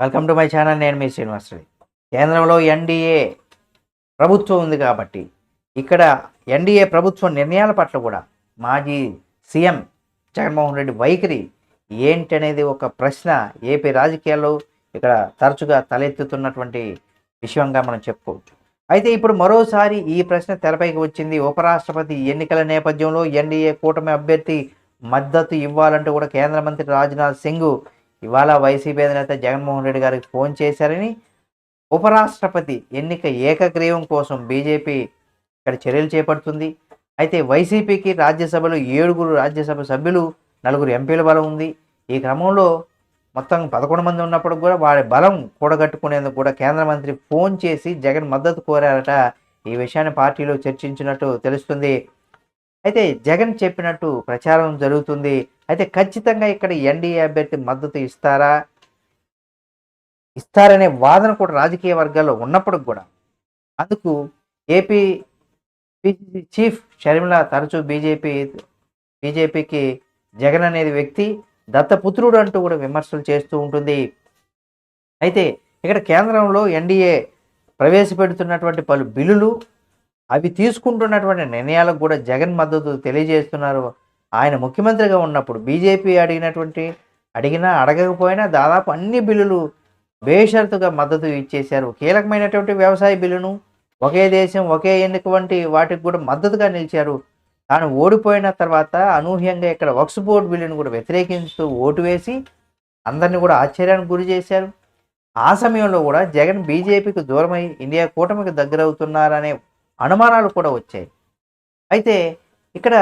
Welcome to my channel నేను మీ శ్రీనివాసరెడ్డి. కేంద్రంలో NDA ప్రభుత్వం ఉంది కాబట్టి ఇక్కడ ఎన్డీఏ ప్రభుత్వం నిర్ణయాల పట్ల కూడా మాజీ సీఎం జగన్మోహన్ రెడ్డి వైఖరి ఏంటనేది ఒక ప్రశ్న ఏపీ రాజకీయాల్లో ఇక్కడ తరచుగా తలెత్తుతున్నటువంటి విషయంగా మనం చెప్పుకోవచ్చు. అయితే ఇప్పుడు మరోసారి ఈ ప్రశ్న తెరపైకి వచ్చింది. ఉపరాష్ట్రపతి ఎన్నికల నేపథ్యంలో ఎన్డీఏ కూటమి అభ్యర్థి మద్దతు ఇవ్వాలంటూ కూడా కేంద్ర మంత్రి రాజ్నాథ్ సింగ్ ఇవాళ వైసీపీ అధినేత జగన్మోహన్ రెడ్డి గారికి ఫోన్ చేశారని ఉపరాష్ట్రపతి ఎన్నిక ఏకగ్రీవం కోసం బీజేపీ ఇక్కడ చర్యలు చేపడుతుంది. అయితే వైసీపీకి రాజ్యసభలో ఏడుగురు రాజ్యసభ సభ్యులు నలుగురు ఎంపీల బలం ఉంది. ఈ క్రమంలో మొత్తం పదకొండు మంది ఉన్నప్పుడు కూడా వారి బలం కూడగట్టుకునేందుకు కూడా కేంద్ర మంత్రి ఫోన్ చేసి జగన్ మద్దతు కోరారట. ఈ విషయాన్ని పార్టీలో చర్చించినట్టు తెలుస్తుంది. అయితే జగన్ చెప్పినట్టు ప్రచారం జరుగుతుంది. అయితే ఖచ్చితంగా ఇక్కడ ఎన్డీఏ అభ్యర్థి మద్దతు ఇస్తారా? ఇస్తారనే వాదన కూడా రాజకీయ వర్గాల్లో ఉన్నప్పుడు కూడా. అందుకు ఏపీ పిసిసి చీఫ్ షర్మిల తరచూ బీజేపీ బీజేపీకి జగన్ అనేది వ్యక్తి దత్తపుత్రుడు అంటూ కూడా విమర్శలు చేస్తూ ఉంటుంది. అయితే ఇక్కడ కేంద్రంలో ఎన్డీఏ ప్రవేశపెడుతున్నటువంటి పలు బిల్లులు అవి తీసుకుంటున్నటువంటి నిర్ణయాలకు కూడా జగన్ మద్దతు తెలియజేస్తున్నారు. ఆయన ముఖ్యమంత్రిగా ఉన్నప్పుడు బీజేపీ అడిగినటువంటి అడిగినా అడగకపోయినా దాదాపు అన్ని బిల్లులు బేషరతుగా మద్దతు ఇచ్చేశారు. కీలకమైనటువంటి వ్యవసాయ బిల్లును ఒకే దేశం ఒకే ఎన్నిక వంటి వాటికి కూడా మద్దతుగా నిలిచారు. తాను ఓడిపోయిన తర్వాత అనూహ్యంగా ఇక్కడ వక్స్ బోర్డు బిల్లును కూడా వ్యతిరేకిస్తూ ఓటు వేసి అందరిని కూడా ఆశ్చర్యానికి గురి చేశారు. ఆ సమయంలో కూడా జగన్ బీజేపీకి దూరమై ఇండియా కూటమికి దగ్గరవుతున్నారనే అనుమానాలు కూడా వచ్చాయి. అయితే ఇక్కడ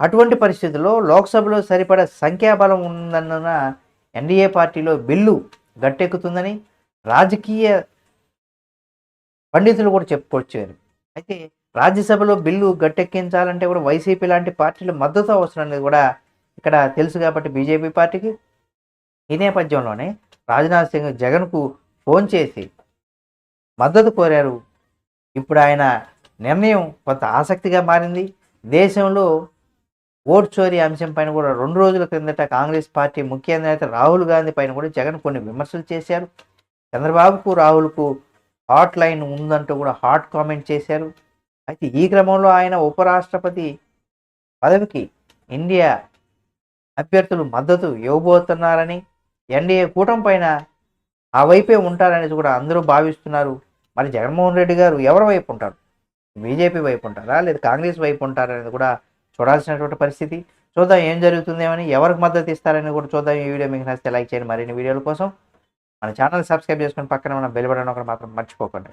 అటువంటి పరిస్థితుల్లో లోక్సభలో సరిపడా సంఖ్యాబలం ఉందన్న ఎన్డీఏ పార్టీలో బిల్లు గట్టెక్కుతుందని రాజకీయ పండితులు కూడా చెప్పుకొచ్చారు. అయితే రాజ్యసభలో బిల్లు గట్టెక్కించాలంటే కూడా వైసీపీ లాంటి పార్టీల మద్దతు అవసరం అనేది కూడా ఇక్కడ తెలుసు కాబట్టి బీజేపీ పార్టీకి. ఈ నేపథ్యంలోనే రాజ్నాథ్ సింగ్ జగన్కు ఫోన్ చేసి మద్దతు కోరారు. ఇప్పుడు ఆయన నిర్ణయం కొంత ఆసక్తిగా మారింది. దేశంలో ఓట్ చోరీ అంశం పైన కూడా రెండు రోజుల క్రిందట కాంగ్రెస్ పార్టీ ముఖ్య నేత రాహుల్ గాంధీ పైన కూడా జగన్ కొన్ని విమర్శలు చేశారు. చంద్రబాబుకు రాహుల్కు హాట్ లైన్ ఉందంటూ కూడా హాట్ కామెంట్ చేశారు. అయితే ఈ క్రమంలో ఆయన ఉపరాష్ట్రపతి పదవికి ఇండియా అభ్యర్థులు మద్దతు ఇవ్వబోతున్నారని ఎన్డీఏ కూటమి పైన ఆ వైపే ఉంటారనేది కూడా అందరూ భావిస్తున్నారు. మరి జగన్మోహన్ రెడ్డి గారు ఎవరి వైపు ఉంటారు? బీజేపీ వైపు ఉంటారా? లేదా కాంగ్రెస్ వైపు ఉంటారా అనేది కూడా చూడాల్సినటువంటి పరిస్థితి. చూద్దాం ఏం జరుగుతుందేమని ఎవరికి మద్దతు ఇస్తారని కూడా చూద్దాం. ఈ వీడియో మీకు నచ్చితే లైక్ చేయండి. మరిన్ని వీడియోల కోసం మన ఛానల్ సబ్స్క్రైబ్ చేసుకొని పక్కన మన బెల్ బటన్ ఒకటి మాత్రం మర్చిపోకండి.